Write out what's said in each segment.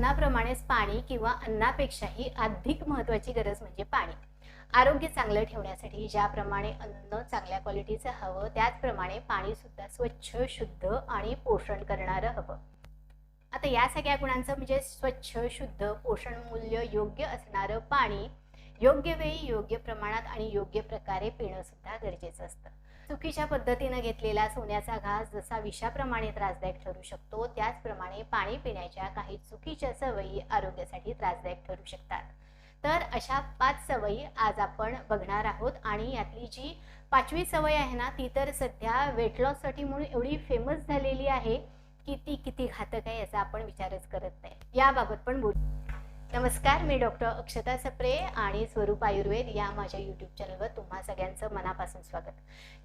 अन्नाप्रमाणेच पाणी किंवा अन्नापेक्षाही अधिक महत्वाची गरज म्हणजे पाणी. आरोग्य चांगलं ठेवण्यासाठी ज्याप्रमाणे अन्न चांगल्या क्वालिटीचं हवं त्याचप्रमाणे पाणी सुद्धा स्वच्छ शुद्ध आणि पोषण करणारं हवं. आता या सगळ्या गुणांचं म्हणजे स्वच्छ शुद्ध पोषण मूल्य योग्य असणारं पाणी योग्य वेळी योग्य प्रमाणात आणि योग्य प्रकारे पिणं सुद्धा गरजेचं असतं. चुकीच्या पद्धतीनं घेतलेला सोन्याचा घास जसा विषाप्रमाणे त्रासदायक ठरू शकतो त्याचप्रमाणे पाणी पिण्याच्या काही चुकीच्या सवयी आरोग्यासाठी त्रासदायक ठरू शकतात. तर अशा पाच सवयी आज आपण बघणार आहोत आणि यातली जी पाचवी सवय आहे ना ती तर सध्या वेट लॉससाठी म्हणून एवढी फेमस झालेली आहे की ती किती घातक आहे याचा आपण विचारच करत नाही. याबाबत पण बोलू. नमस्कार मी डॉक्टर अक्षता सप्रे आणि स्वरूप आयुर्वेद या माझ्या यूट्यूब चॅनलवर तुम्हा सगळ्यांचं मनापासून स्वागत.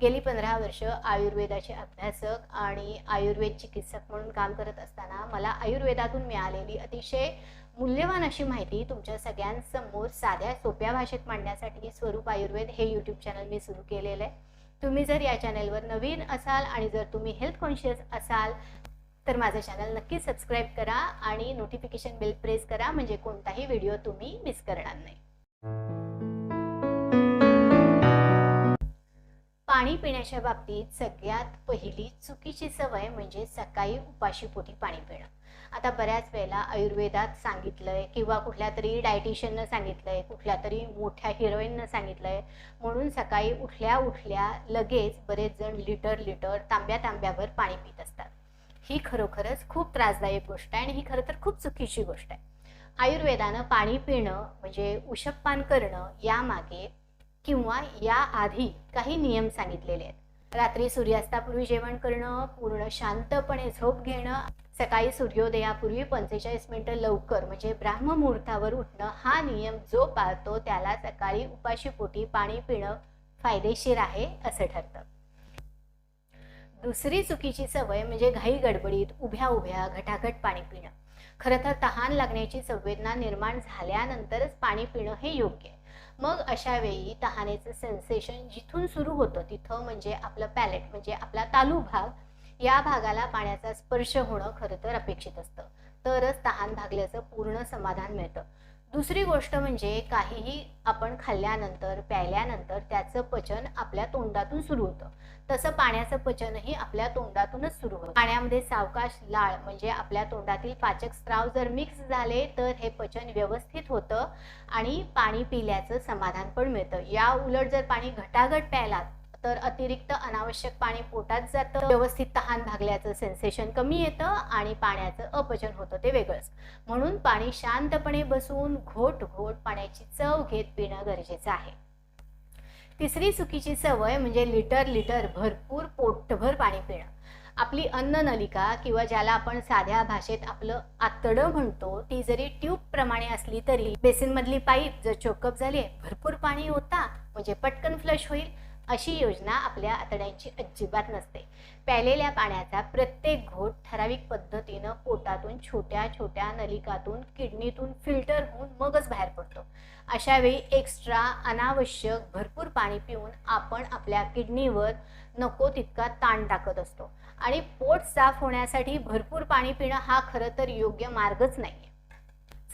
गेली पंधरा वर्ष आयुर्वेदाचे अभ्यासक आणि आयुर्वेद चिकित्सक म्हणून काम करत असताना मला आयुर्वेदातून मिळालेली अतिशय मूल्यवान अशी माहिती तुमच्या सगळ्यांसमोर साध्या सोप्या भाषेत मांडण्यासाठी स्वरूप आयुर्वेद हे यूट्यूब चॅनल मी सुरू केलेलं आहे. तुम्ही जर या चॅनलवर नवीन असाल आणि जर तुम्ही हेल्थ कॉन्शियस असाल तर माझं चॅनल नक्की सबस्क्राईब करा आणि नोटिफिकेशन बेल प्रेस करा म्हणजे कोणताही व्हिडिओ तुम्ही मिस करणार नाही. पाणी पिण्याच्या बाबतीत सगळ्यात पहिली चुकीची सवय म्हणजे सकाळी उपाशीपोटी पाणी पिणं. आता बऱ्याच वेळेला आयुर्वेदात सांगितलंय किंवा कुठल्या तरी डायटिशियननं सांगितलंय कुठल्या तरी मोठ्या हिरोईननं सांगितलंय. म्हणून सकाळी उठल्या उठल्या लगेच बरेच जण लिटर लिटर तांब्या तांब्यावर पाणी पित असतात. ही खरोखरच खूप त्रासदायक गोष्ट आहे आणि ही खरं तर खूप चुकीची गोष्ट आहे. आयुर्वेदानं पाणी पिणं म्हणजे उषपान करणं यामागे किंवा या आधी काही नियम सांगितलेले आहेत. रात्री सूर्यास्तापूर्वी जेवण करणं पूर्ण शांतपणे झोप घेणं सकाळी सूर्योदयापूर्वी पंचेचाळीस मिनिटं लवकर म्हणजे ब्राह्ममुहूर्तावर उठणं हा नियम जो पाळतो त्याला सकाळी उपाशीपोटी पाणी पिणं फायदेशीर आहे असं ठरतं. दुसरी चुकीची सवय म्हणजे घाई गडबडीत उभ्या उभ्या घटाघट पाणी पिणं. खरं तर तहान लागण्याची संवेदना निर्माण झाल्यानंतरच पाणी पिणं हे योग्य आहे. मग अशा वेळी तहानेचं सेन्सेशन जिथून सुरू होतं तिथं म्हणजे आपलं पॅलेट म्हणजे आपला तालू भाग या भागाला पाण्याचा स्पर्श होणं खरं तर अपेक्षित असतं. तरच तहान भागल्याचं पूर्ण समाधान मिळतं. दुसरी गोष्ट म्हणजे काहीही आपण खाल्ल्यानंतर प्यायल्यानंतर त्याचं पचन आपल्या तोंडातून सुरू होतं. तसं पाण्याचं पचनही आपल्या तोंडातूनच सुरू होतं. पाण्यामध्ये सावकाश लाळ म्हणजे आपल्या तोंडातील पाचक स्त्राव जर मिक्स झाले तर हे पचन व्यवस्थित होतं आणि पाणी पिल्याचं समाधान पण मिळतं. या उलट जर पाणी घटाघट प्यायला तर अतिरिक्त अनावश्यक पाणी पोटात जातं. व्यवस्थित तहान भागल्याचं सेन्सेशन कमी येतं आणि पाण्याचं अपचन होतं. ते वेगळंच. म्हणून पाणी शांतपणे बसून घोट घोट पाण्याची चव घेत पिणं गरजेचं आहे. तिसरी चुकीची सवय म्हणजे लिटर लिटर भरपूर पोटभर पाणी पिणं. आपली अन्ननलिका किंवा ज्याला आपण साध्या भाषेत आपलं आतडं म्हणतो ती जरी ट्यूब प्रमाणे असली तरी बेसिनमधली पाईप जर चोकअप झाली भरपूर पाणी होता म्हणजे पटकन फ्लश होईल. अशी योजना आपल्या आतड्यांची अजिबात नसते. प्यालेल्या पाण्याचा प्रत्येक घोट ठराविक पद्धतीनं पोटातून छोट्या छोट्या नलिकातून किडनीतून फिल्टर होऊन मगच बाहेर पडतो. अशा वेळी एक्स्ट्रा अनावश्यक भरपूर पाणी पिऊन आपण आपल्या किडनीवर नको तितका ताण टाकत असतो. आणि पोट साफ होण्यासाठी भरपूर पाणी पिणं हा खरं तर योग्य मार्गच नाही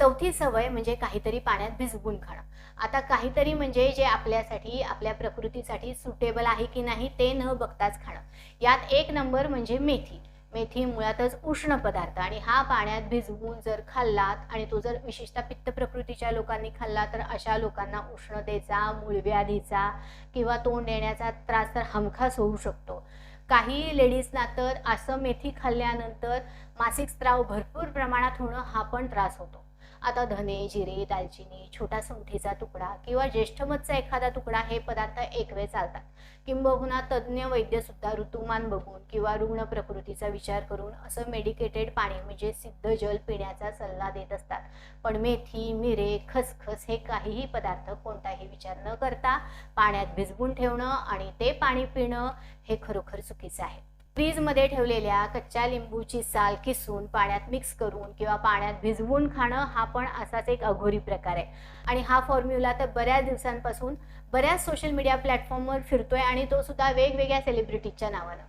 चौथी सवय म्हणजे काहीतरी पाण्यात भिजवून खाणं. आता काहीतरी म्हणजे जे आपल्यासाठी आपल्या प्रकृतीसाठी सुटेबल आहे की नाही ते न बघताच खाणं. यात एक नंबर म्हणजे मेथी. मेथी मुळातच उष्ण पदार्थ आणि हा पाण्यात भिजवून जर खाल्लात आणि तो जर विशेषतः पित्त प्रकृतीच्या लोकांनी खाल्ला तर अशा लोकांना उष्णतेचा मूळव्याधीचा किंवा तोंड येण्याचा त्रास तर हमखास होऊ शकतो. काही लेडीजना तर असं मेथी खाल्ल्यानंतर मासिक स्त्राव भरपूर प्रमाणात होणं हा पण त्रास होतो. आता धने जिरे दालचिनी छोटा सुंठीचा तुकडा किंवा ज्येष्ठमतचा एखादा तुकडा हे पदार्थ एक वेळ चालतात. किंबहुना तज्ज्ञ वैद्यसुद्धा ऋतुमान बघून किंवा रुग्ण प्रकृतीचा विचार करून असं मेडिकेटेड पाणी म्हणजे सिद्ध जल पिण्याचा सल्ला देत असतात. पण मेथी मिरे खसखस हे काहीही पदार्थ कोणताही विचार न करता पाण्यात भिजवून ठेवणं आणि ते पाणी पिणं हे खरोखर चुकीचं आहे. फ्रीजमध्ये ठेवलेल्या कच्च्या लिंबूची साल किसून पाण्यात मिक्स करून किंवा पाण्यात भिजवून खाणं हा पण असाच एक अघोरी प्रकार आहे. आणि हा फॉर्म्युला तर बऱ्याच दिवसांपासून बऱ्याच सोशल मीडिया प्लॅटफॉर्मवर फिरतोय आणि तो सुद्धा वेगवेगळ्या सेलिब्रिटीजच्या नावानं.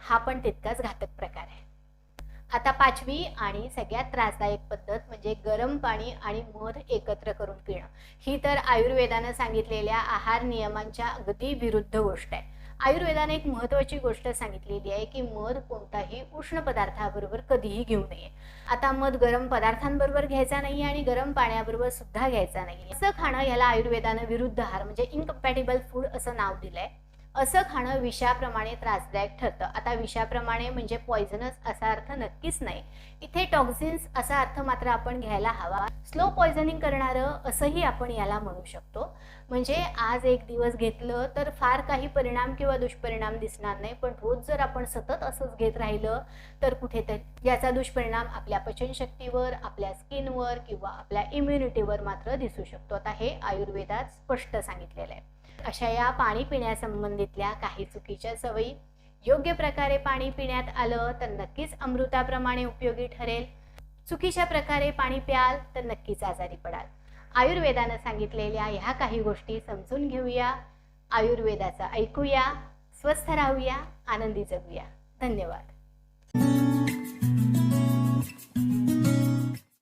हा पण तितकाच घातक प्रकार आहे. आता पाचवी आणि सगळ्यात त्रासदायक पद्धत म्हणजे गरम पाणी आणि मध एकत्र करून पिणं. ही तर आयुर्वेदानं सांगितलेल्या आहार नियमांच्या अगदी विरुद्ध गोष्ट आहे. आयुर्वेदाने एक महत्वाची गोष्ट सांगितलेली आहे की मध कोणताही उष्ण पदार्थाबरोबर कधीही घेऊ नये. आता मध गरम पदार्थांबरोबर घ्यायचा नाही आणि गरम पाण्याबरोबर सुद्धा घ्यायचा नाही असं खाणं याला आयुर्वेदानं विरुद्ध आहार म्हणजे इनकम्पॅटेबल फूड असं नाव दिलंय. असं खाणं विषाप्रमाणे त्रासदायक ठरतं. आता विषाप्रमाणे म्हणजे पॉयझनस असा अर्थ नक्कीच नाही. इथे टॉक्झिन्स असा अर्थ मात्र आपण घ्यायला हवा. स्लो पॉयझनिंग करणारं असंही आपण याला म्हणू शकतो. म्हणजे आज एक दिवस घेतलं तर फार काही परिणाम किंवा दुष्परिणाम दिसणार नाही. पण रोज जर आपण सतत असंच घेत राहिलं तर कुठेतरी याचा दुष्परिणाम आपल्या पचनशक्तीवर आपल्या स्किनवर किंवा आपल्या इम्युनिटीवर मात्र दिसू शकतो. आता हे आयुर्वेदात स्पष्ट सांगितलेलं आहे. अशा या पाणी पिण्यासंबंधितल्या काही चुकीच्या सवयी योग्य प्रकारे पाणी पिण्यात आलं तर नक्कीच अमृताप्रमाणे उपयोगी ठरेल. चुकीच्या प्रकारे पाणी प्याल तर नक्कीच आजारी पडाल. आयुर्वेदानं सांगितलेल्या ह्या काही गोष्टी समजून घेऊया. आयुर्वेदाचं ऐकूया स्वस्थ राहूया आनंदी जगूया. धन्यवाद.